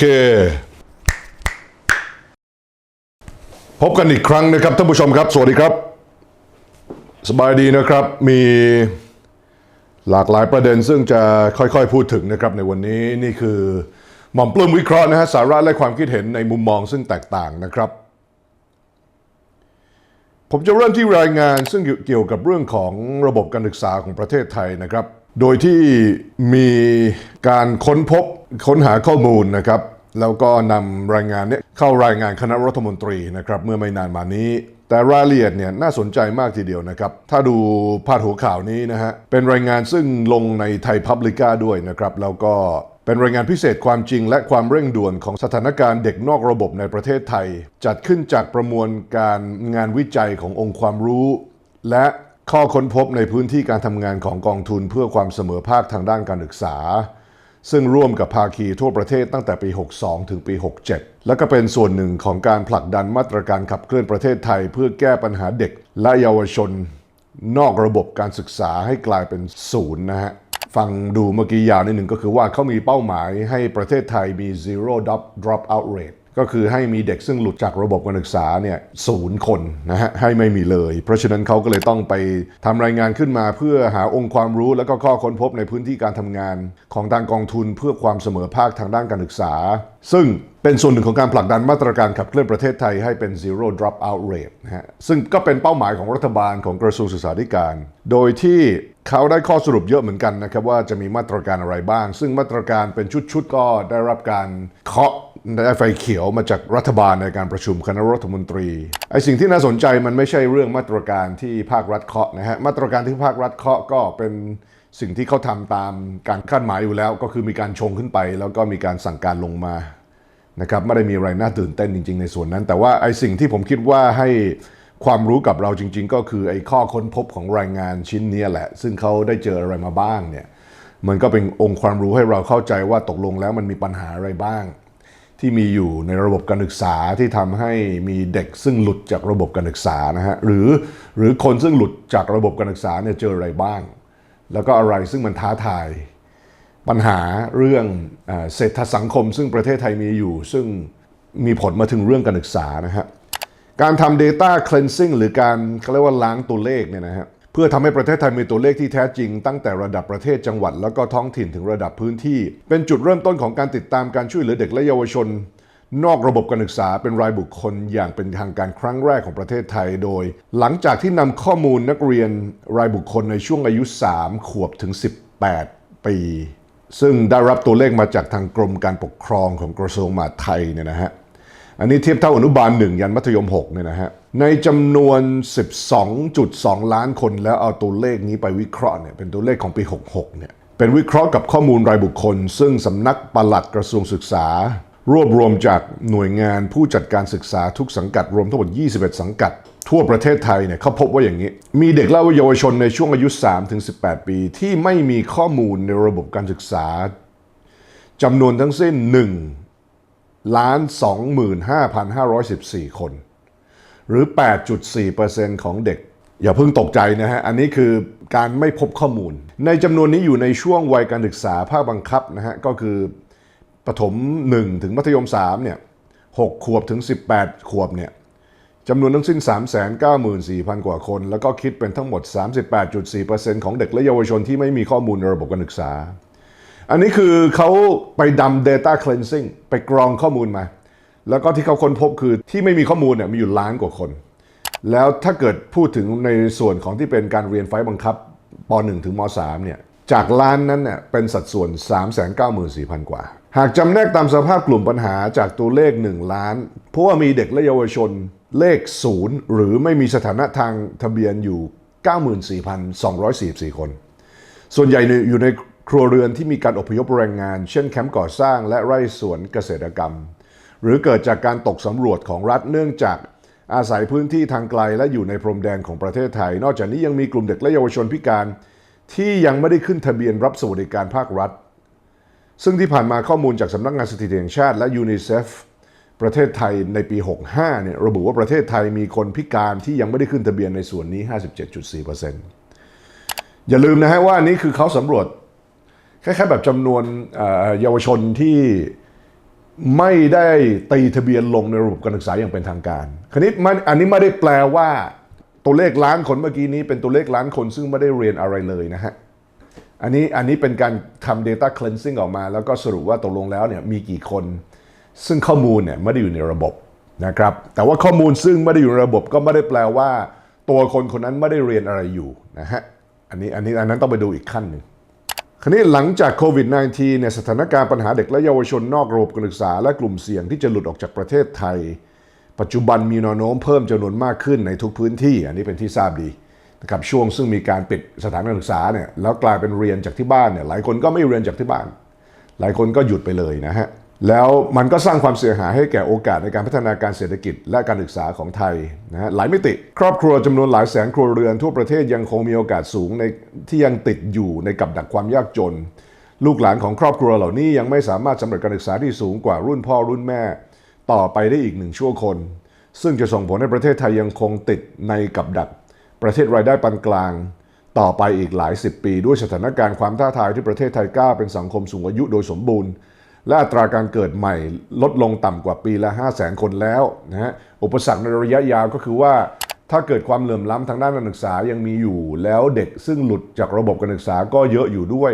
เค พบกันอีกครั้งนะครับท่านผู้ชมครับ สวัสดีครับ สบายดีนะครับ มีหลากหลายประเด็นซึ่งจะค่อยๆพูดถึงนะครับในวันนี้นี่คือหม่อมปลื้มวิเคราะห์นะฮะสาระและความคิดเห็นในมุมมองซึ่งแตกต่างนะครับ ผมจะเริ่มที่รายงานซึ่งเกี่ยวกับเรื่องของระบบการศึกษาของประเทศไทยนะครับ โดยที่มีการค้นพบ ค้นหาข้อมูลนะครับ แล้วก็นำรายงานเนี้เข้ารายงานคณะรัฐมนตรีนะครับเมื่อไม่นานมานี้ แต่รายละเอียดเนี่ยน่าสนใจมากทีเดียวนะครับ ถ้าดูพาดหัวข่าวนี้นะฮะเป็นรายงานซึ่งลงในไทยพับลิก้าด้วยนะครับแล้วก็เป็นรายงานพิเศษความจริงและความเร่งด่วนของสถานการณ์เด็กนอกระบบในประเทศไทย จัดขึ้นจากประมวลการงานวิจัยขององค์ความรู้ และข้อค้นพบในพื้นที่การทำงานของกองทุนเพื่อความเสมอภาคทางด้านการศึกษา ซึ่งร่วมกับภาคีทั่วประเทศตั้งแต่ปี 62 ถึงปี 67 และก็เป็นส่วนหนึ่งของการผลักดันมาตรการขับเคลื่อนประเทศไทย เพื่อแก้ปัญหาเด็กและเยาวชน นอกระบบการศึกษาให้กลายเป็นศูนย์นะฮะฟังดูเมื่อกี้ยาวนิดหนึ่งก็คือว่าเขามีเป้าหมายให้ประเทศไทยมี zero drop drop out rate ก็คือให้มีเด็กซึ่งหลุดจากระบบการศึกษาเนี่ยศูนย์คนนะฮะให้ไม่มีเลย เพราะฉะนั้นเขาก็เลยต้องไปทำรายงานขึ้นมา เพื่อหาองค์ความรู้และก็ข้อค้นพบในพื้นที่การทำงาน ของทางกองทุนเพื่อความเสมอภาคทางด้านการศึกษา ซึ่งเป็นส่วนหนึ่งของการผลักดันมาตรการขับเคลื่อนประเทศไทยให้เป็น zero drop out rate นะฮะซึ่งก็เป็นเป้าหมายของรัฐบาลของกระทรวงศึกษาธิการ โดยที่เขาได้ข้อสรุปเยอะเหมือนกันนะครับว่าจะมีมาตรการอะไรบ้าง ซึ่งมาตรการเป็นชุดๆก็ได้รับการเคาะ ได้ไฟเขียวมาจากรัฐบาลในการประชุมคณะรัฐมนตรีไอสิ่งที่น่าสนใจมันไม่ใช่เรื่องมาตรการที่ภาครัฐเคาะนะฮะมาตรการที่ภาครัฐเคาะก็เป็นสิ่งที่เขาทำตามการคาดหมายอยู่แล้ว ก็คือมีการชงขึ้นไป แล้วก็มีการสั่งการลงมานะครับไม่ได้มีอะไรน่าตื่นเต้นจริง ๆ ในส่วนนั้น แต่ว่าไอ้สิ่งที่ผมคิดว่าให้ความรู้กับเราจริง ๆ ก็คือไอ้ข้อค้นพบของรายงานชิ้นนี้แหละ ซึ่งเขาได้เจออะไรมาบ้างเนี่ยมันก็เป็นองค์ความรู้ให้เราเข้าใจว่าตกลงแล้วมันมีปัญหาอะไรบ้าง ที่มีอยู่ในระบบการศึกษาที่ทำให้มีเด็กซึ่งหลุดจากระบบการศึกษานะฮะหรือหรือคนซึ่งหลุดจากระบบการศึกษาเนี่ยเจออะไรบ้าง แล้วก็อะไรซึ่งมันท้าทาย ปัญหาเรื่องเอเศรษฐสังคม ซึ่งประเทศไทยมีอยู่ ซึ่งมีผลมาถึงเรื่องการศึกษานะฮะการทำ data cleansing หรือการเขาเรียกว่าล้างตัวเลขเนี่ยนะฮะ เพื่อทำให้ประเทศไทยมีตัวเลขที่แท้จริง ตั้งแต่ระดับประเทศจังหวัด แล้วก็ท้องถิ่นถึงระดับพื้นที่ เป็นจุดเริ่มต้นของการติดตามการช่วยเหลือเด็กและเยาวชน นอกระบบการศึกษาเป็นรายบุคคลอย่างเป็นทางการครั้งแรกของประเทศไทยโดย หลังจากที่นำข้อมูลนักเรียนรายบุคคลในช่วงอายุ 3 ขวบถึง 18 ปี ซึ่งได้รับตัวเลขมาจากทางกรมการปกครองของกระทรวงมหาดไทยเนี่ยนะฮะ อันนี้เทียบเท่าอนุบาล1ยันมัธยม6เนี่ยนะฮะ ในจำนวน 12.2 ล้านคนแล้วเอาตัวเลขนี้ไปวิเคราะห์เนี่ยเป็นตัวเลขของปี 66 เนี่ย เป็นวิเคราะห์กับข้อมูลรายบุคคล ซึ่งสำนักปลัดกระทรวงศึกษา รวบรวมจากหน่วยงานผู้จัดการศึกษาทุกสังกัดรวมทั้งหมด 21 สังกัด ทั่วประเทศไทยเนี่ยเขาพบว่าอย่างนี้ มีเด็กและเยาวชนในช่วงอายุ 3-18 ปี ที่ไม่มีข้อมูลในระบบการศึกษาจำนวนทั้งสิ้น 1 ล้าน25,514 คน หรือ 8.4%ของเด็ก อย่าเพิ่งตกใจนะฮะ อันนี้คือการไม่พบข้อมูล ในจำนวนนี้อยู่ในช่วงวัยการศึกษาภาคบังคับนะฮะ ก็คือประถม 1 ถึงมัธยม 3 เนี่ย 6 ขวบถึง 18 ขวบเนี่ยจำนวนทั้งสิ้น 394,000 กว่าคน แล้วก็คิดเป็นทั้งหมด 38.4%ของเด็กและเยาวชนที่ไม่มีข้อมูลในระบบการศึกษา อันนี้คือเขาไปดำ data cleansing ไปกรองข้อมูลมา แล้วก็ที่เขาค้นพบคือที่ไม่มีข้อมูลเนี่ยมีอยู่ล้านกว่าคน แล้วถ้าเกิดพูดถึงในส่วนของที่เป็นการเรียนไฟล์บังคับป .1 ถึงม .3 เนี่ยจากล้านนั้นเนี่ยเป็นสัดส่วน 394,000 กว่า หากจำแนกตามสภาพกลุ่มปัญหาจากตัวเลข 1 ล้าน เพราะว่ามีเด็กและเยาวชนเลข 0 หรือไม่มีสถานะทางทะเบียนอยู่ 94,244 คน ส่วนใหญ่เนี่ยอยู่ใน ครัวเรือนที่มีการอพยพแรงงาน เช่นแคมป์ก่อสร้างและไร่สวนเกษตรกรรม หรือเกิดจากการตกสำรวจของรัฐเนื่องจากอาศัยพื้นที่ทางไกลและอยู่ในพรมแดนของประเทศไทย นอกจากนี้ยังมีกลุ่มเด็กและเยาวชนพิการ ที่ยังไม่ได้ขึ้นทะเบียนรับสวัสดิการภาครัฐ ซึ่งที่ผ่านมาข้อมูลจากสำนักงานสถิติแห่งชาติและยูนิเซฟประเทศไทยในปี 65 เนี่ยระบุว่าประเทศไทยมีคนพิการที่ยังไม่ได้ขึ้นทะเบียนในส่วนนี้ 57.4%อย่าลืมนะฮะว่าอันนี้คือเขาสำรวจ คล้ายๆแบบจำนวนเยาวชนที่ไม่ได้ตีทะเบียนลงในระบบการศึกษาอย่างเป็นทางการคราวนี้มันอันนี้ไม่ได้แปลว่าตัวเลขล้านคนเมื่อกี้นี้เป็นตัวเลขล้านคนซึ่งไม่ได้เรียนอะไรเลยนะฮะ อันนี้อันนี้เป็นการทำ data cleansing ออกมา แล้วก็สรุปว่าตกลงแล้วเนี่ยมีกี่คน ซึ่งข้อมูลเนี่ยไม่ได้อยู่ในระบบนะครับ แต่ว่าข้อมูลซึ่งไม่ได้อยู่ในระบบก็ไม่ได้แปลว่า ตัวคนคนนั้นไม่ได้เรียนอะไรอยู่นะฮะ อันนี้อันนี้อันนั้นต้องไปดูอีกขั้นหนึ่ง คราวนี้หลังจากโควิด -19 เนี่ยสถานการณ์ปัญหาเด็กและเยาวชนนอกระบบการศึกษา และกลุ่มเสี่ยงที่จะหลุดออกจากประเทศไทย ปัจจุบันมีแนวโน้มเพิ่มจำนวนมากขึ้นในทุกพื้นที่ อันนี้เป็นที่ทราบดีนะครับช่วงซึ่งมีการปิดสถานการศึกษาเนี่ยแล้วกลายเป็นเรียนจากที่บ้านเนี่ยหลายคนก็ไม่เรียนจากที่บ้าน หลายคนก็หยุดไปเลยนะฮะ แล้วมันก็สร้างความเสียหายให้แก่โอกาสในการพัฒนาการเศรษฐกิจและการศึกษาของไทยนะฮะหลายมิติ ครอบครัวจำนวนหลายแสนครัวเรือนทั่วประเทศยังคงมีโอกาสสูงในที่ยังติดอยู่ในกับดักความยากจน ลูกหลานของครอบครัวเหล่านี้ยังไม่สามารถสำเร็จการศึกษาที่สูงกว่ารุ่นพ่อรุ่นแม่ ต่อไปได้อีกหนึ่งชั่วคน ซึ่งจะส่งผลให้ประเทศไทยยังคงติดในกับดัก ประเทศรายได้ปานกลาง ต่อไปอีกหลายสิบปี ด้วยสถานการณ์ความท้าทายที่ประเทศไทยก้าวเป็นสังคมสูงอายุโดยสมบูรณ์ และอัตราการเกิดใหม่ลดลงต่ำกว่าปีละ5 0 0แสนคนแล้วนะฮะอุปสรรคในระยะยาวก็คือว่า ถ้าเกิดความเหลื่อมล้ำทางด้านการศึกษายังมีอยู่ แล้วเด็กซึ่งหลุดจากระบบการศึกษาก็เยอะอยู่ด้วย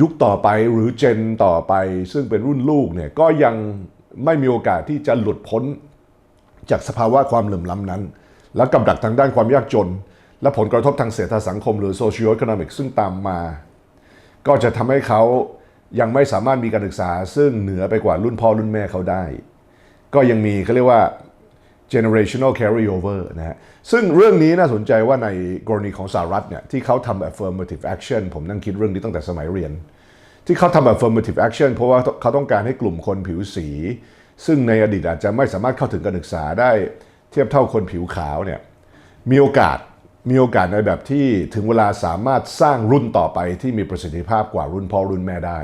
ยุคต่อไปหรือเจนต่อไป ซึ่งเป็นรุ่นลูกเนี่ยก็ยังไม่มีโอกาสที่จะหลุดพ้นจากสภาวะความเหลื่อมล้ำนั้น และกับดักทางด้านความยากจน และผลกระทบทางเศรษฐสังคมหรือ socio-economic ซึ่งตามมา ก็จะทำให้เขา ยังไม่สามารถมีการศึกษา ซึ่งเหนือไปกว่ารุ่นพ่อรุ่นแม่เขาได้ ก็ยังมีเขาเรียกว่า generational carryover นะฮะ ซึ่งเรื่องนี้น่าสนใจว่าในกรณีของสหรัฐเนี่ยที่เขาทำ affirmative action ผมนั่งคิดเรื่องนี้ตั้งแต่สมัยเรียน ที่เขาทำ affirmative action เพราะว่าเขาต้องการให้กลุ่มคนผิวสี ซึ่งในอดีตอาจจะไม่สามารถเข้าถึงการศึกษาได้เทียบเท่าคนผิวขาวเนี่ยมีโอกาส มีโอกาสในแบบที่ถึงเวลาสามารถสร้างรุ่นต่อไปที่มีประสิทธิภาพกว่ารุ่นพ่อรุ่นแม่ได้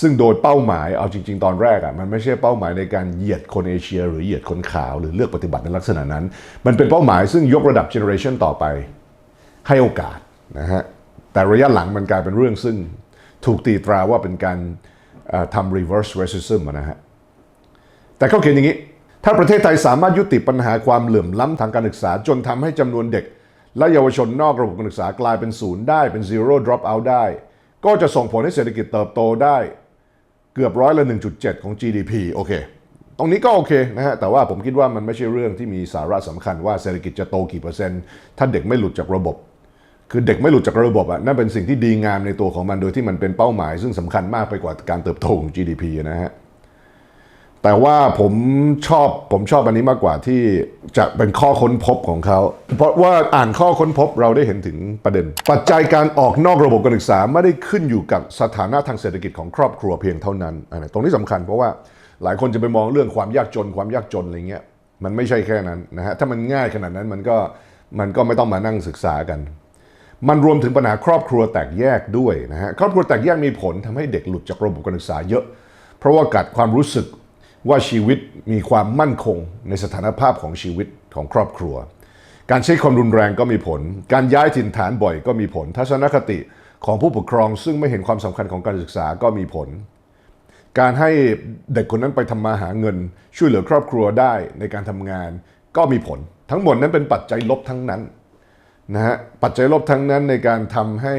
ซึ่งโดยเป้าหมายเอาจริง ๆ ตอนแรกอะ่ะมันไม่ใช่เป้าหมายในการเหยียดคนเอเชีย หรือเหยียดคนขาวหรือเลือกปฏิบัติในลักษณะนั้น มันเป็นเป้าหมายซึ่งยกระดับเจเนอเรชันต่อไป ให้โอกาสนะฮะแต่ระยะหลังมันกลายเป็นเรื่องซึ่งถูกตีตราว่าเป็นการทำ reverse racism นะฮะแต่เขาเขียนอย่างนี้ ถ้าประเทศไทยสามารถยุติปัญหาความเหลื่อมล้ำทางการศึกษา จนทำให้จำนวนเด็ก และเยาวชนนอกระบบการศึกษากลายเป็นศูนย์ได้เป็น zero drop out ได้ ก็จะส่งผลให้เศรษฐกิจเติบโตได้เกือบร้อยละ 1.7 ของ GDP โอเค ตรงนี้ก็โอเคนะฮะ แต่ว่าผมคิดว่ามันไม่ใช่เรื่องที่มีสาระสำคัญว่าเศรษฐกิจจะโตกี่เปอร์เซ็นต์ ถ้าเด็กไม่หลุดจากระบบ คือเด็กไม่หลุดจากระบบอะนั่นเป็นสิ่งที่ดีงามในตัวของมันโดยที่มันเป็นเป้าหมาย ซึ่งสำคัญมากไปกว่าการเติบโตของ GDP นะฮะ แต่ว่าผมชอบผมชอบอันนี้มากกว่าที่จะเป็นข้อค้นพบของเขา เพราะว่าอ่านข้อค้นพบเราได้เห็นถึงประเด็น ปัจจัยการออกนอกระบบการศึกษาไม่ได้ขึ้นอยู่กับสถานะทางเศรษฐกิจของครอบครัวเพียงเท่านั้นอันนี้ตรงนี้สำคัญเพราะว่าหลายคนจะไปมองเรื่องความยากจนความยากจนอะไรเงี้ยมันไม่ใช่แค่นั้นนะฮะถ้ามันง่ายขนาดนั้นมันก็มันก็ไม่ต้องมานั่งศึกษากัน มันรวมถึงปัญหาครอบครัวแตกแยกด้วยนะฮะครอบครัวแตกแยกมีผลทำให้เด็กหลุดจากระบบการศึกษาเยอะ เพราะว่ากัดความรู้สึก ว่าชีวิตมีความมั่นคงในสถานภาพของชีวิตของครอบครัว การใช้ความรุนแรงก็มีผล การย้ายถิ่นฐานบ่อยก็มีผล ทัศนคติของผู้ปกครองซึ่งไม่เห็นความสำคัญของการศึกษาก็มีผล การให้เด็กคนนั้นไปทำมาหาเงิน ช่วยเหลือครอบครัวได้ในการทำงานก็มีผล ทั้งหมดนั้นเป็นปัจจัยลบทั้งนั้นนะฮะปัจจัยลบทั้งนั้นในการทำให้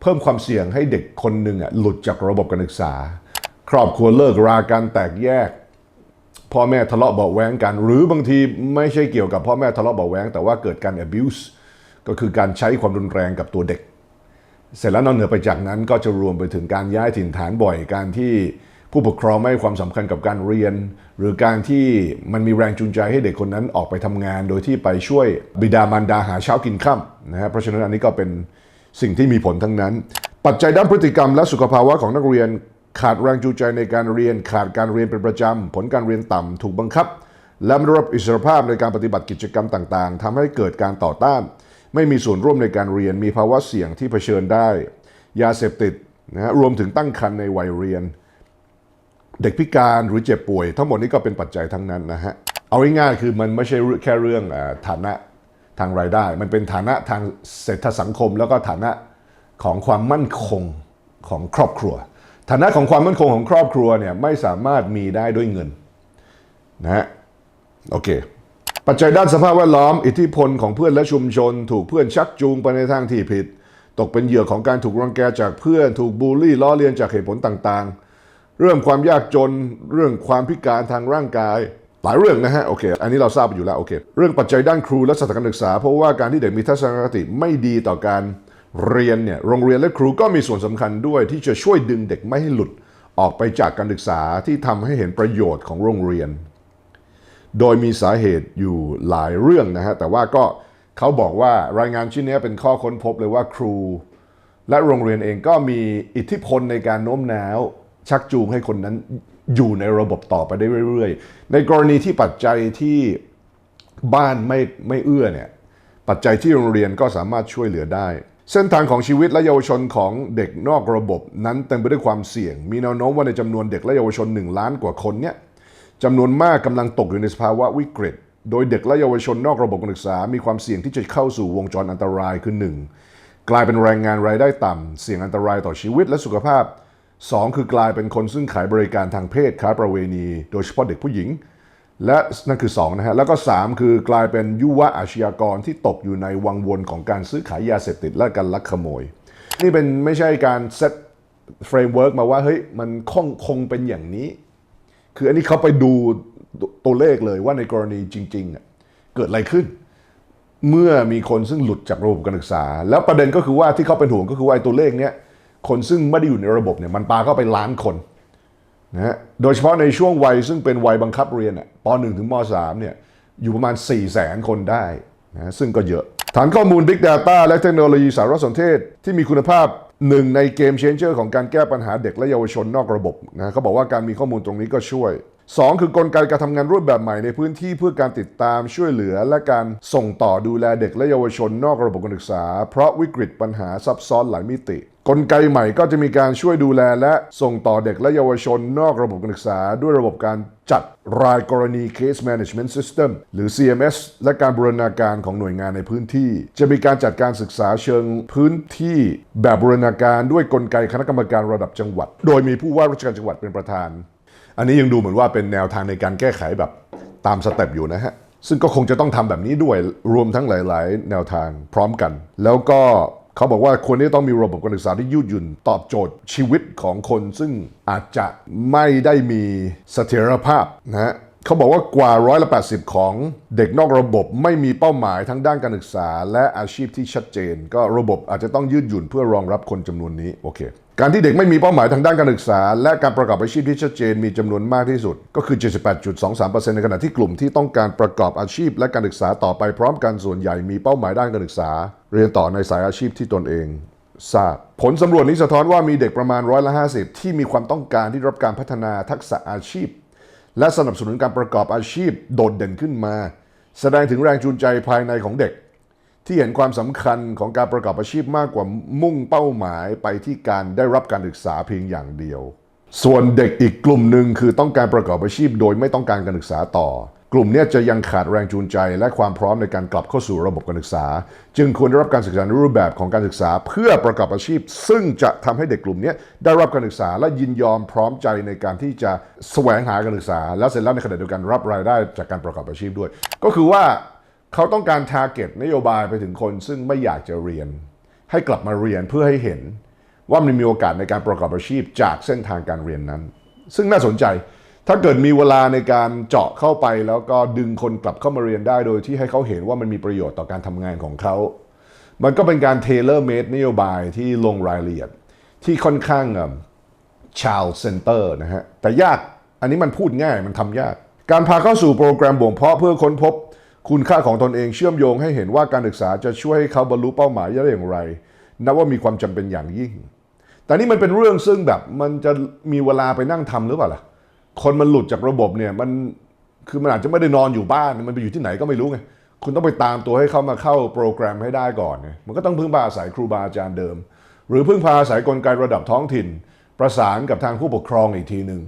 เพิ่มความเสี่ยงให้เด็กคนหนึ่งอะหลุดจากระบบการศึกษา ครอบครัวเลิกราการแตกแยก พ่อแม่ทะเลาะเบาะแว้งกัน หรือบางทีไม่ใช่เกี่ยวกับพ่อแม่ทะเลาะเบาะแว้งแต่ว่าเกิดการ abuse ก็คือการใช้ความรุนแรงกับตัวเด็ก เสร็จแล้วนอกเหนือไปจากนั้นก็จะรวมไปถึงการย้ายถิ่นฐานบ่อยการที่ผู้ปกครองไม่ให้ความสำคัญกับการเรียน หรือการที่มันมีแรงจูงใจให้เด็กคนนั้นออกไปทำงาน โดยที่ไปช่วยบิดามารดาหาเช้ากินค่ำนะฮะเพราะฉะนั้นอันนี้ก็เป็นสิ่งที่มีผลทั้งนั้น ปัจจัยด้านพฤติกรรมและสุขภาวะของนักเรียน ขาดแรงจูงใจในการเรียน ขาดการเรียนเป็นประจำ ผลการเรียนต่ำถูกบังคับ และไม่รับอิสรภาพในการปฏิบัติกิจกรรมต่างๆทำให้เกิดการต่อต้าน ไม่มีส่วนร่วมในการเรียน มีภาวะเสี่ยงที่เผชิญได้ ยาเสพติดนะฮะรวมถึงตั้งครรภ์ในวัยเรียน เด็กพิการหรือเจ็บป่วย ทั้งหมดนี้ก็เป็นปัจจัยทั้งนั้นนะฮะเอาง่ายๆคือมันไม่ใช่แค่เรื่องฐานะทางรายได้ มันเป็นฐานะทางเศรษฐสังคม แล้วก็ฐานะของความมั่นคงของครอบครัว ฐานะของความมั่นคงของครอบครัวเนี่ยไม่สามารถมีได้ด้วยเงินนะฮะโอเค ปัจจัยด้านสภาพแวดล้อม อิทธิพลของเพื่อนและชุมชน ถูกเพื่อนชักจูงไปในทางที่ผิด ตกเป็นเหยื่อของการถูกรังแกจากเพื่อน ถูกบูลลี่ล้อเลียนจากเหตุผลต่างๆ เรื่องความยากจนเรื่องความพิการทางร่างกายหลายเรื่องนะฮะโอเค อันนี้เราทราบอยู่แล้วโอเค เรื่องปัจจัยด้านครูและสถานการศึกษา เพราะว่าการที่เด็กมีทัศนคติไม่ดีต่อการ เรียนเนี่ยโรงเรียนและครูก็มีส่วนสำคัญด้วยที่จะช่วยดึงเด็กไม่ให้หลุดออกไปจากการศึกษาที่ทำให้เห็นประโยชน์ของโรงเรียน โดยมีสาเหตุอยู่หลายเรื่องนะฮะแต่ว่าก็เขาบอกว่ารายงานชิ้นนี้เป็นข้อค้นพบเลยว่าครู และโรงเรียนเองก็มีอิทธิพลในการโน้มน้าว ชักจูงให้คนนั้นอยู่ในระบบต่อไปได้เรื่อยๆ ในกรณีที่ปัจจัยที่บ้านไม่ไม่เอื้อเนี่ยปัจจัยที่โรงเรียนก็สามารถช่วยเหลือได้ เส้นทางของชีวิตและเยาวชนของเด็กนอกระบบนั้นเต็มไปด้วยความเสี่ยง มีแนวโน้มว่าในจำนวนเด็กและเยาวชน 1 ล้านกว่าคนเนี่ยจำนวนมากกำลังตกอยู่ในสภาวะวิกฤต โดยเด็กและเยาวชนนอกระบบการศึกษา มีความเสี่ยงที่จะเข้าสู่วงจรอันตรายคือ 1. กลายเป็นแรงงานรายได้ต่ำ เสี่ยงอันตรายต่อชีวิตและสุขภาพ 2. คือกลายเป็นคนซึ่งขายบริการทางเพศค้าประเวณี โดยเฉพาะเด็กผู้หญิง และนั่นคือ2นะฮะแล้วก็ 3 คือกลายเป็นยุวอาชญากรที่ตกอยู่ในวังวนของการซื้อขายยาเสพติดและการลักขโมย นี่เป็นไม่ใช่การเซตเฟรมเวิร์กมาว่าเฮ้ยมันคงคงเป็นอย่างนี้ คืออันนี้เขาไปดูตัวเลขเลยว่าในกรณีจริงๆอะเกิดอะไรขึ้น เมื่อมีคนซึ่งหลุดจากระบบการศึกษา แล้วประเด็นก็คือว่าที่เขาเป็นห่วงก็คือว่าไอ้ตัวเลขเนี้ยคนซึ่งไม่ได้อยู่ในระบบเนี่ยมันปาเข้าไปล้านคน นะโดยเฉพาะในช่วงวัยซึ่งเป็นวัยบังคับเรียนอะป .1 ถึงม .3 เนี่ยอยู่ประมาณ 4 0 0แสนคนได้นะซึ่งก็เยอะ ฐานข้อมูล Big Data และเทคโนโลยีสารสนเทศที่มีคุณภาพหนึ่งในเกมเชนเจอร์ของการแก้ปัญหาเด็กและเยาวชนนอกระบบนะเขาบอกว่าการมีข้อมูลตรงนี้ก็ช่วย 2 คือกลไกการทำงานรูปแบบใหม่ในพื้นที่เพื่อการติดตามช่วยเหลือ และการส่งต่อดูแลเด็กและเยาวชนนอกระบบการศึกษา เพราะวิกฤตปัญหาซับซ้อนหลายมิติ กลไกใหม่ก็จะมีการช่วยดูแลและส่งต่อเด็กและเยาวชนนอกระบบการศึกษา ด้วยระบบการจัดรายกรณี Case Management System หรือ CMS และการบูรณาการของหน่วยงานในพื้นที่ จะมีการจัดการศึกษาเชิงพื้นที่แบบบูรณาการด้วยกลไกคณะกรรมการระดับจังหวัด โดยมีผู้ว่าราชการจังหวัดเป็นประธาน อันนี้ยังดูเหมือนว่าเป็นแนวทางในการแก้ไขแบบตามสเต็ปอยู่นะฮะ ซึ่งก็คงจะต้องทำแบบนี้ด้วยรวมทั้งหลาย ๆ แนวทางพร้อมกัน แล้วก็เขาบอกว่าควรที่ต้องมีระบบการศึกษาที่ยืดหยุ่นตอบโจทย์ชีวิตของคนซึ่งอาจจะไม่ได้มีเสถียรภาพนะฮะเขาบอกว่ากว่าร้อยละ80 ของเด็กนอกระบบไม่มีเป้าหมายทั้งด้านการศึกษา และอาชีพที่ชัดเจน ก็ระบบอาจจะต้องยืดหยุ่นเพื่อรองรับคนจำนวนนี้โอเค การที่เด็กไม่มีเป้าหมายทางด้านการศึกษา และการประกอบอาชีพที่ชัดเจนมีจำนวนมากที่สุด ก็คือ 78.23%ในขณะที่กลุ่มที่ต้องการประกอบอาชีพ และการศึกษาต่อไปพร้อมกันส่วนใหญ่มีเป้าหมายด้านการศึกษา เรียนต่อในสายอาชีพที่ตนเองทราบผลสำรวจนี้สะท้อนว่ามีเด็กประมาณร้อยละ50 ที่มีความต้องการที่รับการพัฒนาทักษะอาชีพ และสนับสนุนการประกอบอาชีพโดดเด่นขึ้นมา แสดงถึงแรงจูงใจภายในของเด็ก ที่เห็นความสำคัญของการประกอบอาชีพมากกว่ามุ่งเป้าหมายไปที่การได้รับการศึกษาเพียงอย่างเดียว ส่วนเด็กอีกกลุ่มหนึ่งคือต้องการประกอบอาชีพโดยไม่ต้องการการศึกษาต่อ กลุ่มนี้จะยังขาดแรงจูงใจ และความพร้อมในการกลับเข้าสู่ระบบการศึกษา จึงควรได้รับการศึกษาในรูปแบบของการศึกษาเพื่อประกอบอาชีพ ซึ่งจะทำให้เด็กกลุ่มนี้ได้รับการศึกษาและยินยอมพร้อมใจในการที่จะแสวงหาการศึกษา แล้วเสร็จแล้วในขณะเดียวกันรับรายได้จากการประกอบอาชีพด้วย ก็คือว่า เขาต้องการ t a r g e t นโยบายไปถึงคนซึ่งไม่อยากจะเรียน ให้กลับมาเรียนเพื่อให้เห็นว่ามันมีโอกาสในการประกอบอาชีพจากเส้นทางการเรียนนั้น ซึ่งน่าสนใจถ้าเกิดมีเวลาในการเจาะเข้าไป แล้วก็ดึงคนกลับเข้ามาเรียนได้โดยที่ให้เขาเห็นว่ามันมีประโยชน์ต่อการทำงานของเขา มันก็เป็นการเทเลอร์เมดนโยบายที่ลงรายละเอียดที่ค่อนข้างชาวเซนเตอร์นะฮะ แต่ยาก อันนี้มันพูดง่าย มันทำยาก การพาเข้าสู่โปรแกรมบ่มเพาะเพื่อค้นพบ คุณค่าของตนเองเชื่อมโยงให้เห็นว่าการศึกษาจะช่วยให้เขาบรรลุเป้าหมายได้อย่างไร นับว่ามีความจำเป็นอย่างยิ่ง แต่นี่มันเป็นเรื่องซึ่งแบบมันจะมีเวลาไปนั่งทำหรือเปล่าล่ะ คนมันหลุดจากระบบเนี่ยมันคือมันอาจจะไม่ได้นอนอยู่บ้าน มันไปอยู่ที่ไหนก็ไม่รู้ไง คุณต้องไปตามตัวให้เขามาเข้าโปรแกรมให้ได้ก่อนไงมันก็ต้องพึ่งพาอาศัยครูบาอาจารย์เดิม หรือพึ่งพาอาศัยกลไกระดับท้องถิ่น ประสานกับทางผู้ปกครองอีกทีหนึ่ง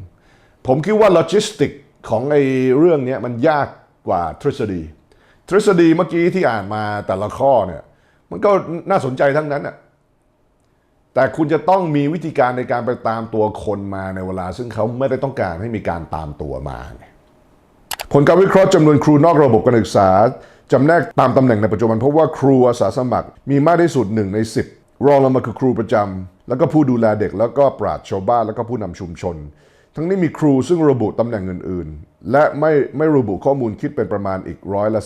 ผมคิดว่าโลจิสติกของไอ้เรื่องนี้มันยากกว่าทฤษฎี ทฤษฎีเมื่อกี้ที่อ่านมาแต่ละข้อเนี่ยมันก็น่าสนใจทั้งนั้นอะแต่แต่คุณจะต้องมีวิธีการในการไปตามตัวคนมาในเวลา ซึ่งเขาไม่ได้ต้องการให้มีการตามตัวมา ผลการวิเคราะห์จำนวนครูนอกระบบการศึกษาจำแนกตามตำแหน่งในปัจจุบันพบว่าครูอาสาสมัคร มีมากที่สุดหนึ่งใน 10 รองลงมาคือครูประจำแล้วก็ผู้ดูแลเด็กแล้วก็ปราชญ์ชาวบ้านแล้วก็ผู้นำชุมชน ทั้งนี้มีครูซึ่งระบุตำแหน่งอื่นๆ และไม่ไม่ระบุข้อมูลคิดเป็นประมาณอีกร้อยละ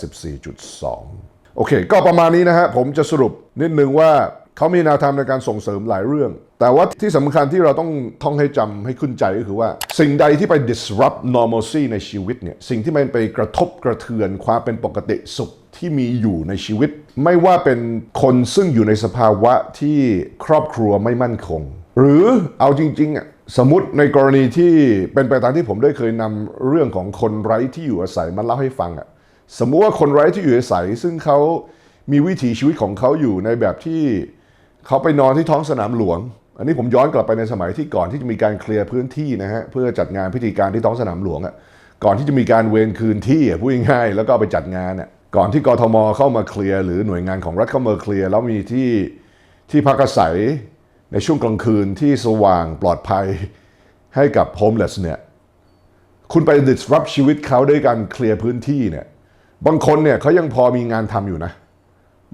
14.2 โอเค ก็ประมาณนี้นะฮะ ผมจะสรุปนิดนึงว่าเขามีแนวทางในการส่งเสริมหลายเรื่อง แต่ว่าที่สำคัญที่เราต้องท่องให้จำให้ขึ้นใจก็คือว่า สิ่งใดที่ไป disrupt normalcy ในชีวิตเนี่ย สิ่งที่มันไปกระทบกระเทือนความเป็นปกติสุขที่มีอยู่ในชีวิต ไม่ว่าเป็นคนซึ่งอยู่ในสภาวะที่ครอบครัวไม่มั่นคง หรือเอาจริงๆอะ สมมติในกรณีที่เป็นไปตามที่ผมได้เคยนำเรื่องของคนไร้ที่อยู่อาศัยมาเล่าให้ฟังอะสมมุติว่าคนไร้ที่อยู่อาศัย ซึ่งเขามีวิถีชีวิตของเขาอยู่ในแบบที่เขาไปนอนที่ท้องสนามหลวง อันนี้ผมย้อนกลับไปในสมัยที่ก่อนที่จะมีการเคลียร์พื้นที่นะฮะเพื่อจัดงานพิธีการที่ท้องสนามหลวงอะก่อนที่จะมีการเวรคืนที่พูดง่ายๆแล้วก็ไปจัดงานอะก่อนที่กทมเข้ามาเคลียร์หรือหน่วยงานของรัฐเข้ามาเคลียร์แล้วมีที่ที่พักอาศัย ในช่วงกลางคืนที่สว่างปลอดภัยให้กับโฮมเลสเนี่ยคุณไป disrupt ชีวิตเขาด้วยการเคลียร์พื้นที่เนี่ยบางคนเนี่ยเขายังพอมีงานทำอยู่นะ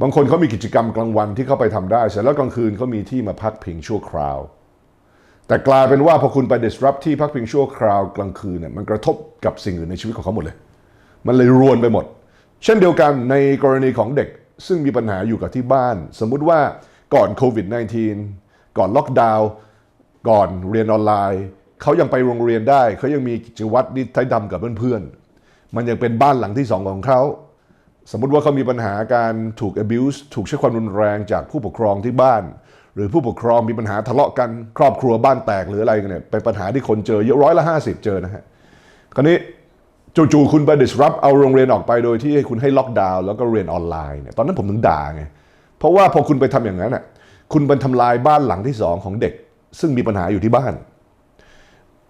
บางคนเขามีกิจกรรมกลางวันที่เขาไปทำได้ เสร็จแล้วกลางคืนเขามีที่มาพักพิงชั่วคราว แต่กลายเป็นว่าพอคุณไป disrupt ที่พักพิงชั่วคราวกลางคืนเนี่ยมันกระทบกับสิ่งอื่นในชีวิตของเขาหมดเลย มันเลยรวนไปหมด เช่นเดียวกันในกรณีของเด็กซึ่งมีปัญหาอยู่กับที่บ้าน สมมุติว่าก่อนโควิด -19 ก่อนล็อกดาวน์ก่อนเรียนออนไลน์เขายังไปโรงเรียนได้เขายังมีกิจวัตรนิสัยดำกับเพื่อนๆ มันยังเป็นบ้านหลังที่สองของเขาสมมุติว่าเขามีปัญหาการถูก abuse ถูกใช้ความรุนแรงจากผู้ปกครองที่บ้าน หรือผู้ปกครองมีปัญหาทะเลาะกันครอบครัวบ้านแตกหรืออะไรกันเนี่ยเป็นปัญหาที่คนเจอเยอะร้อยละห้าสิบเจอนะฮะคราวนี้จู่ๆคุณไป disrupt เอาโรงเรียนออกไปโดยที่คุณให้ล็อกดาวน์แล้วก็เรียนออนไลน์เนี่ยตอนนั้นผมถึงด่าไงเพราะว่าพอคุณไปทำอย่างนั้นอะ คุณเป็นทำลายบ้านหลังที่สองของเด็ก ซึ่งมีปัญหาอยู่ที่บ้าน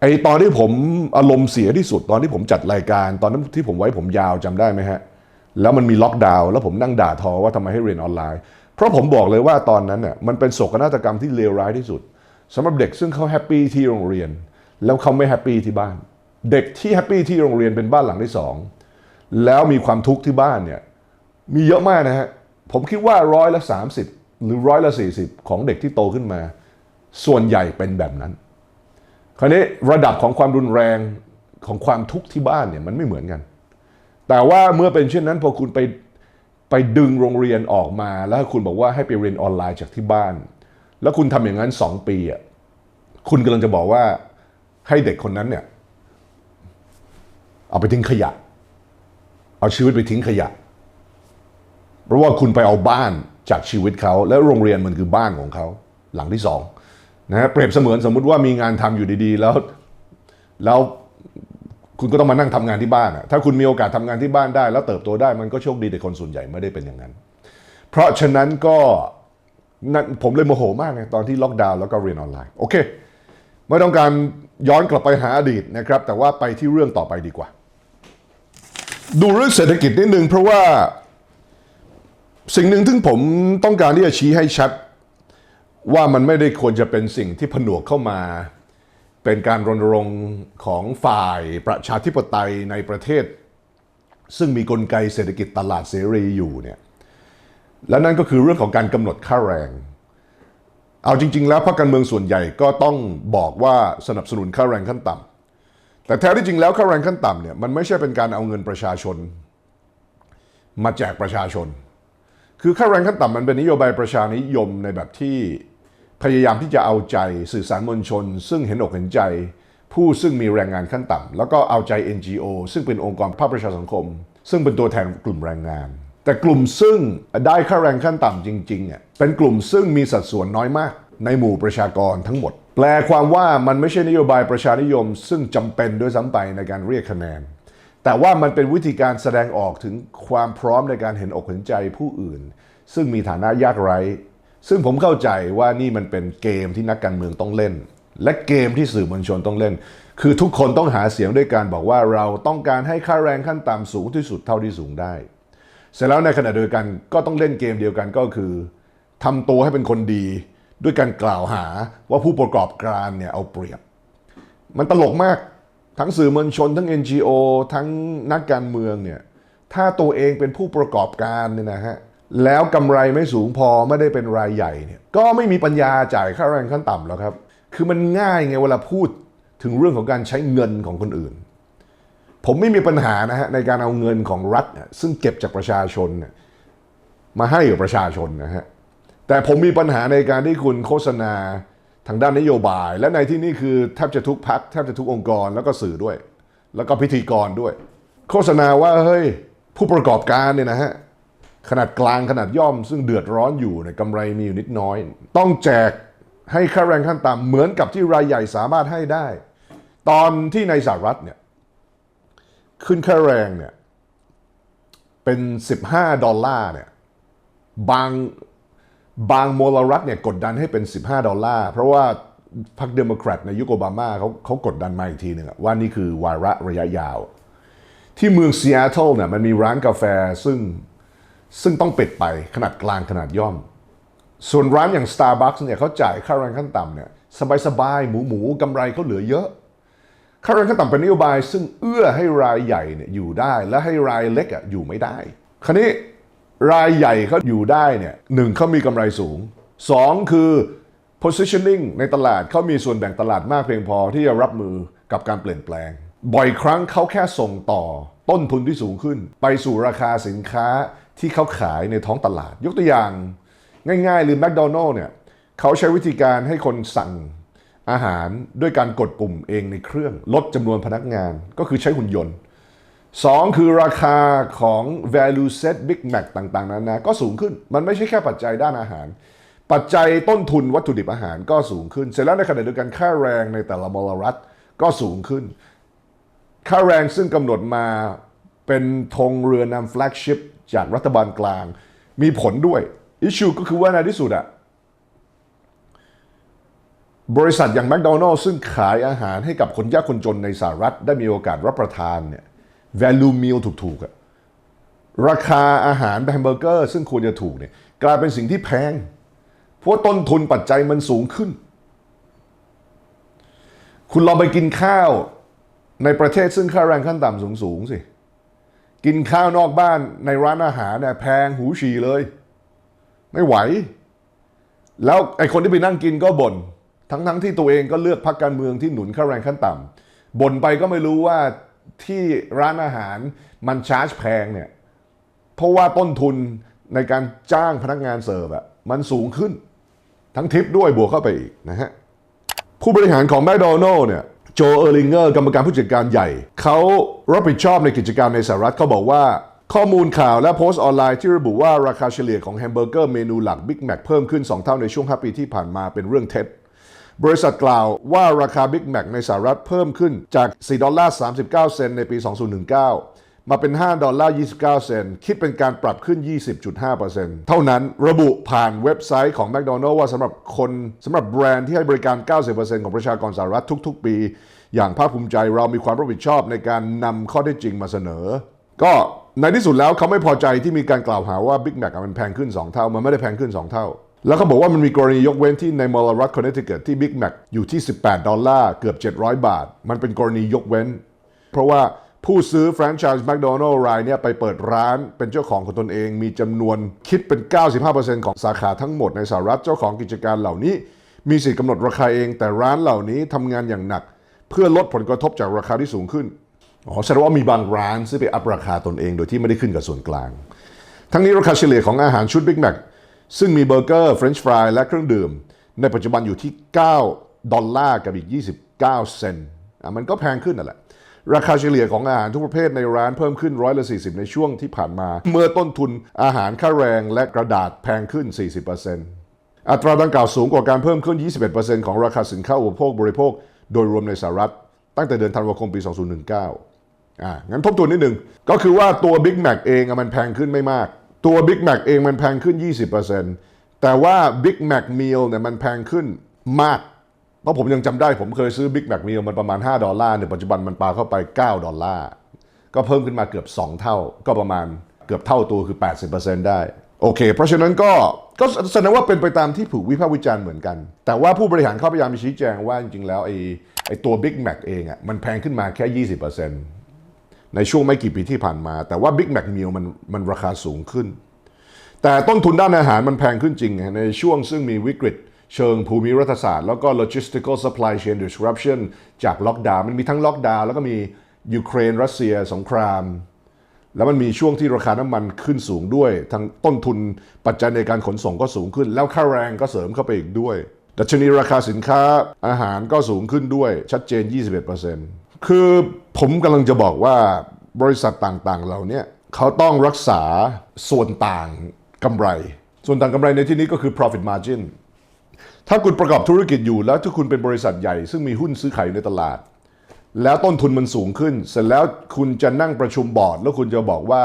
ไอตอนที่ผมอารมณ์เสียที่สุดตอนที่ผมจัดรายการ ตอนนั้นที่ผมไว้ผมยาวจำได้ไหมฮะ แล้วมันมีล็อกดาวน์แล้วผมนั่งด่าทอว่าทำไมให้เรียนออนไลน์ เพราะผมบอกเลยว่าตอนนั้นน่ะมันเป็นโศกนาฏกรรมที่เลวร้ายที่สุดสำหรับเด็กซึ่งเขาแฮปปี้ที่โรงเรียน แล้วเขาไม่แฮปปี้ที่บ้าน เด็กที่แฮปปี้ที่โรงเรียนเป็นบ้านหลังที่สองแล้วมีความทุกข์ที่บ้านเนี่ยมีเยอะมากนะฮะผมคิดว่าร้อยละสามสิบ หรือร้อยละสี่สิบของเด็กที่โตขึ้นมา ส่วนใหญ่เป็นแบบนั้น คราวนี้ระดับของความรุนแรงของความทุกข์ที่บ้านเนี่ยมันไม่เหมือนกัน แต่ว่าเมื่อเป็นเช่นนั้นพอคุณไปไปดึงโรงเรียนออกมา แล้วคุณบอกว่าให้ไปเรียนออนไลน์จากที่บ้าน แล้วคุณทำอย่างนั้นสองปีอะคุณกำลังจะบอกว่าให้เด็กคนนั้นเนี่ยเอาไปทิ้งขยะ เอาชีวิตไปทิ้งขยะ เพราะว่าคุณไปเอาบ้าน จากชีวิตเขาแล้วโรงเรียนมันคือบ้านของเขาหลังที่สองนะฮะเปรียบเสมือนสมมุติว่ามีงานทำอยู่ดีๆ แล้ว แล้วคุณก็ต้องมานั่งทำงานที่บ้านอะถ้าคุณมีโอกาสทำงานที่บ้านได้ แล้วเติบโตได้มันก็โชคดีแต่คนส่วนใหญ่ไม่ได้เป็นอย่างนั้น เพราะฉะนั้นก็นั่นผมเลยโมโหมากไงตอนที่ล็อกดาวน์แล้วก็เรียนออนไลน์โอเคไม่ต้องการย้อนกลับไปหาอดีตนะครับ แต่ว่าไปที่เรื่องต่อไปดีกว่า ดูเรื่องเศรษฐกิจนิดนึงเพราะว่า สิ่งหนึ่งที่ผมต้องการที่จะชี้ให้ชัด ว่ามันไม่ได้ควรจะเป็นสิ่งที่ผนวกเข้ามา เป็นการรณรงค์ของฝ่ายประชาธิปไตยในประเทศ ซึ่งมีกลไกเศรษฐกิจตลาดเสรีอยู่เนี่ยและนั่นก็คือเรื่องของการกำหนดค่าแรง เอาจริง ๆ แล้วพรรคการเมืองส่วนใหญ่ก็ต้องบอกว่าสนับสนุนค่าแรงขั้นต่ำแต่แท้ที่จริงแล้วค่าแรงขั้นต่ำเนี่ยมันไม่ใช่เป็นการเอาเงินประชาชน มาแจกประชาชน คือค่าแรงขั้นต่ำมันเป็นนโยบายประชานิยมในแบบที่พยายามที่จะเอาใจสื่อสารมวลชน ซึ่งเห็นอกเห็นใจ ผู้ซึ่งมีแรงงานขั้นต่ำแล้วก็เอาใจ NGO ซึ่งเป็นองค์กรภาคประชาสังคม ซึ่งเป็นตัวแทนกลุ่มแรงงาน แต่กลุ่มซึ่งได้ค่าแรงขั้นต่ำจริงๆอะเป็นกลุ่มซึ่งมีสัดส่วนน้อยมาก ในหมู่ประชากรทั้งหมด แปลความว่ามันไม่ใช่นโยบายประชานิยม ซึ่งจำเป็นด้วยซ้ำไปในการเรียกคะแนน แต่ว่ามันเป็นวิธีการแสดงออกถึงความพร้อมในการเห็นอกเห็นใจผู้อื่น ซึ่งมีฐานะยากไร้ ซึ่งผมเข้าใจว่านี่มันเป็นเกมที่นักการเมืองต้องเล่น และเกมที่สื่อมวลชนต้องเล่น คือทุกคนต้องหาเสียงด้วยการบอกว่าเราต้องการให้ค่าแรงขั้นต่ำสูงที่สุดเท่าที่สูงได้ เสร็จแล้วในขณะเดียวกันก็ต้องเล่นเกมเดียวกันก็คือทำตัวให้เป็นคนดี ด้วยการกล่าวหาว่าผู้ประกอบการเนี่ยเอาเปรียบ มันตลกมาก ทั้งสื่อมวลชน ทั้ง NGO ทั้งนักการเมืองเนี่ยถ้าตัวเองเป็นผู้ประกอบการเนี่ยนะฮะแล้วกำไรไม่สูงพอไม่ได้เป็นรายใหญ่เนี่ยก็ไม่มีปัญญาจ่ายค่าแรงขั้นต่ำแล้วครับ คือมันง่ายไงเวลาพูดถึงเรื่องของการใช้เงินของคนอื่น ผมไม่มีปัญหานะฮะในการเอาเงินของรัฐ ซึ่งเก็บจากประชาชนเนี่ยมาให้กับประชาชนนะฮะแต่ผมมีปัญหาในการที่คุณโฆษณา ทางด้านนโยบาย และในที่นี่คือแทบจะทุกพักแทบจะทุกองค์กรแล้วก็สื่อด้วย แล้วก็พิธีกรด้วย โฆษณาว่าเฮ้ยผู้ประกอบการเนี่ยนะฮะขนาดกลางขนาดย่อม ซึ่งเดือดร้อนอยู่ในยกำไรมีอยู่นิดน้อย ต้องแจกให้ค่าแรงขั้นต่ำเหมือนกับที่รายใหญ่สามารถให้ได้ ตอนที่ในสหรัฐเนี่ยขึ้นค่าแรงเนี่ยเป็น 15 ดอลลาร์เนี่ยบาง บางมลรัฐเนี่ยกดดันให้เป็น 15 ดอลลาร์ เพราะว่าพรรคเดโมแครตในยุคโอบามาเขาเขากดดันมาอีกทีหนึ่งอะว่านี่คือวาระระยะยาว ที่เมืองซีแอตเทิลเนี่ยมันมีร้านกาแฟซึ่งซึ่งต้องปิดไปขนาดกลางขนาดย่อม ส่วนร้านอย่าง Starbucks เนี่ยเขาจ่ายค่าแรงขั้นต่ำเนี่ยสบายๆหมูหมูๆกำไรเขาเหลือเยอะค่าแรงขั้นต่ำเป็นนโยบาย ซึ่งเอื้อให้รายใหญ่เนี่ยอยู่ได้และให้รายเล็กอะอยู่ไม่ได้ คราวนี้ รายใหญ่เขาอยู่ได้เนี่ยหนึ่งเขามีกำไรสูงสองคือ positioning ในตลาดเขามีส่วนแบ่งตลาดมากเพียงพอที่จะรับมือกับการเปลี่ยนแปลง บ่อยครั้งเขาแค่ส่งต่อ ต้นทุนที่สูงขึ้น ไปสู่ราคาสินค้าที่เขาขายในท้องตลาด ยกตัวอย่าง ง่ายๆหรือแมคโดนัลล์เนี่ยเขาใช้วิธีการให้คนสั่งอาหารด้วยการกดปุ่มเองในเครื่อง ลดจำนวนพนักงานก็คือใช้หุ่นยนต์ สองคือราคาของ value set Big Mac ต่างๆนานาก็สูงขึ้น มันไม่ใช่แค่ปัจจัยด้านอาหาร ปัจจัยต้นทุนวัตถุดิบอาหารก็สูงขึ้น เสร็จแล้วในขณะเดียวกันค่าแรงในแต่ละมลรัฐก็สูงขึ้น ค่าแรงซึ่งกำหนดมาเป็นธงเรือนำแฟลกชิพจากรัฐบาลกลาง มีผลด้วย อิชูก็คือว่าในที่สุดอะบริษัทอย่างแมคโดนัลล์ซึ่งขายอาหารให้กับคนยากคนจนในสหรัฐได้มีโอกาสรับประทานเนี่ย value meal ถูกๆอะราคาอาหารแฮมเบอร์เกอร์ ซึ่งควรจะถูกเนี่ยกลายเป็นสิ่งที่แพง เพราะต้นทุนปัจจัยมันสูงขึ้น คุณลองไปกินข้าวในประเทศซึ่งค่าแรงขั้นต่ำสูงๆสิ กินข้าวนอกบ้านในร้านอาหารเนี่ยแพงหูฉี่เลย ไม่ไหว แล้วไอคนที่ไปนั่งกินก็บน่นทั้งๆที่ตัวเองก็เลือกพรรคการเมืองที่หนุนค่าแรงขั้นต่ำบ่นไปก็ไม่รู้ว่า ที่ร้านอาหารมันชาร์จแพงเนี่ยเพราะว่าต้นทุนในการจ้างพนักงานเสิร์ฟอะมันสูงขึ้น ทั้งทิปด้วยบวกเข้าไปอีกนะฮะผู้บริหารของแม d โดนัล s เนี่ยโจเออร์ลิงเกอร์กรรมการผู้จัดการใหญ่ เขารับผิดชอบในกิจการในสหรัฐเขาบอกว่าข้อมูลข่าวและโพสต์ออนไลน์ที่ระบุว่าราคาเฉลี่ยของแฮมเบอร์เกอร์เมนูหลักบิ๊กแม c เพิ่มขึ้น 2 เท่าในช่วง 5 ปีที่ผ่านมาเป็นเรื่องเท็จ บริษัทกล่าวว่าราคาบิ๊กแม c ในสหรัฐเพิ่มขึ้นจาก 4 ดอลลาร์ 39 เซนในปี 2019 มาเป็น 5 ดอลลาร์ 29 เซนคิดเป็นการปรับขึ้น 20.5%เท่านั้นระบุผ่านเว็บไซต์ของ McDonald ว่าสำหรับคนสำหรับแบรนด์ที่ให้บริการ 90%ของประชากรสหรัฐทุก ๆ ปี อย่างภาคภูมิใจเรามีความรับผิดชอบในการนำข้อเท็จจริงมาเสนอ ก็ในที่สุดแล้วเขาไม่พอใจที่มีการกล่าวหาว่า Big Mac มันแพงขึ้น 2 เท่า มันไม่ได้แพงขึ้น 2 เท่า แล้วเขาบอกว่ามันมีกรณียกเว้นที่ในมอลรัฐคอนเนตทิคัตที่ Big Mac อยู่ที่ 18 ดอลลาร์เกือบ 700 บาท มันเป็นกรณียกเว้น เพราะว่าผู้ซื้อแฟรนไชส์แมคโดนัลล์รายเนี่ยไปเปิดร้านเป็นเจ้าของของตนเอง มีจำนวนคิดเป็น 95%ของสาขาทั้งหมดในสหรัฐเจ้าของกิจการเหล่านี้ มีสิทธิกำหนดราคาเอง แต่ร้านเหล่านี้ทำงานอย่างหนัก เพื่อลดผลกระทบจากราคาที่สูงขึ้นอ๋อแสดงว่ามีบางร้านซื้อไปอัพราคาตนเองโดยที่ไม่ได้ขึ้นกับส่วนกลาง ทั้งนี้ราคาเฉลี่ยของอาหารชุดบิ๊กแม c ซึ่งมีเบอร์เกอร์เฟรนช์ฟรายและเครื่องดื่ม ในปัจจุบันอยู่ที่ 9 ดอลลาร์กับอีก 29 เซนต์อะมันก็แพงขึ้นนั่นแหละ ราคาเฉลี่ยของอาหารทุกประเภทในร้านเพิ่มขึ้นร้อยละ40 ในช่วงที่ผ่านมา เมื่อต้นทุนอาหารค่าแรงและกระดาษแพงขึ้น 40%อัตราดังกล่าวสูงกว่าการเพิ่มขึ้น 21%ของราคาสินค้าอุปโภคบริโภค โดยรวมในสหรัฐ ตั้งแต่เดือนธันวาคมปี 2019อ่างั้นทบทวนนิดหนึ่งก็คือว่าตัว Big Mac เองอะมันแพงขึ้นไม่มาก ตัว Big Mac เองมันแพงขึ้น 20%แต่ว่า Big Mac Meal เนี่ยมันแพงขึ้นมาก เพราะผมยังจำได้ผมเคยซื้อ Big Mac Meal มันประมาณ 5 ดอลลาร์เนี่ยปัจจุบันมันปาเข้าไป 9 ดอลลาร์ ก็เพิ่มขึ้นมาเกือบ 2 เท่า ก็ประมาณเกือบเท่าตัวคือ 80%ได้ โอเค เพราะฉะนั้นก็ก็แสดงว่าเป็นไปตามที่ผูกวิพากษ์วิจารณ์เหมือนกัน แต่ว่าผู้บริหารเขาพยายามชี้แจงว่าจริงๆแล้วไอ้ไอ้ตัว Big Mac เองอะ่ะมันแพงขึ้นมาแค่ 20% ในช่วงไม่กี่ปีที่ผ่านมา แต่ว่า Big Mac Meal มันมันราคาสูงขึ้น แต่ต้นทุนด้านอาหารมันแพงขึ้นจริงไงในช่วงซึ่งมีวิกฤตเชิงภูมิรัฐศาสตร์ แล้วก็ logistical supply chain disruption จากล็อกดาวน์มันมีทั้งล็อกดาวน์แล้วก็มียูเครนรัสเซียสงคราม แล้วมันมีช่วงที่ราคาน้ำมันขึ้นสูงด้วย ทั้งต้นทุนปัจจัยในการขนส่งก็สูงขึ้น แล้วค่าแรงก็เสริมเข้าไปอีกด้วยดัชนีราคาสินค้าอาหารก็สูงขึ้นด้วยชัดเจน 21% คือผมกำลังจะบอกว่าบริษัทต่างๆ เหล่าเนี้ยเขาต้องรักษาส่วนต่างกำไร ส่วนต่างกำไรในที่นี้ก็คือ profit margin ถ้าคุณประกอบธุรกิจอยู่แล้วถ้าคุณเป็นบริษัทใหญ่ ซึ่งมีหุ้นซื้อขายอยู่ในตลาด แล้วต้นทุนมันสูงขึ้น เสร็จแล้วคุณจะนั่งประชุมบอร์ด แล้วคุณจะบอกว่า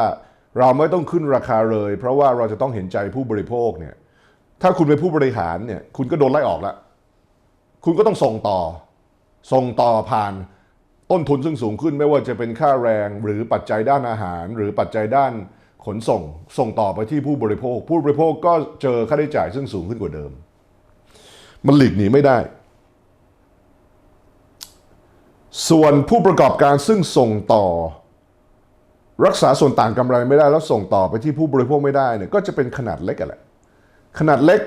เราไม่ต้องขึ้นราคาเลย เพราะว่าเราจะต้องเห็นใจผู้บริโภคเนี่ยถ้าคุณเป็นผู้บริหารเนี่ยคุณก็โดนไล่ออกล้วคุณก็ต้องส่งต่อ ส่งต่อผ่าน ต้นทุนซึ่งสูงขึ้นไม่ว่าจะเป็นค่าแรง หรือปัจจัยด้านอาหาร หรือปัจจัยด้านขนส่ง ส่งต่อไปที่ผู้บริโภค ผู้บริโภคก็เจอค่าใช้จ่ายซึ่งสูงขึ้นกว่าเดิม มันหลีกหนีไม่ได้ ส่วนผู้ประกอบการซึ่งส่งต่อ รักษาส่วนต่างกำไรไม่ได้แล้วส่งต่อไปที่ผู้บริโภคไม่ได้เนี่ยก็จะเป็นขนาดเล็กกันแหละขนาดเล็ก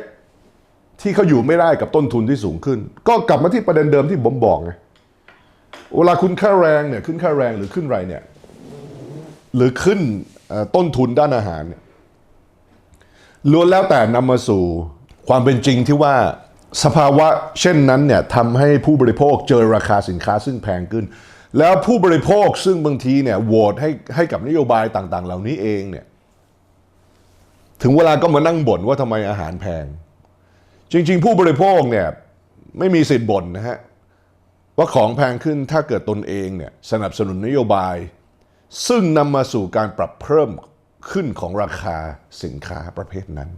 ที่เขาอยู่ไม่ได้กับต้นทุนที่สูงขึ้น ก็กลับมาที่ประเด็นเดิมที่ผมบอกไง เวลาคุณค่าแรงเนี่ยขึ้นค่าแรงหรือขึ้นไรเนี่ยหรือขึ้นต้นทุนด้านอาหารเนี่ยล้วนแล้วแต่นำมาสู่ความเป็นจริงที่ว่าสภาวะเช่นนั้นเนี่ยทำให้ผู้บริโภคเจอราคาสินค้าซึ่งแพงขึ้น แล้วผู้บริโภคซึ่งบางทีเนี่ยโหวตให้ให้กับนโยบายต่าง ๆ เหล่านี้เองเนี่ยถึงเวลาก็มานั่งบ่นว่าทำไมอาหารแพง จริง ๆ ผู้บริโภคเนี่ยไม่มีสิทธิ์บ่นนะฮะ ว่าของแพงขึ้นถ้าเกิดตนเองเนี่ยสนับสนุนนโยบาย ซึ่งนำมาสู่การปรับเพิ่มขึ้นของราคาสินค้าประเภทนั้น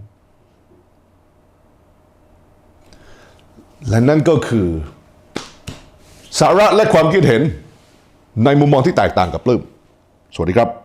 และนั่นก็คือ สาระและความคิดเห็นในมุมมองที่แตกต่างกับปลื้มสวัสดีครับ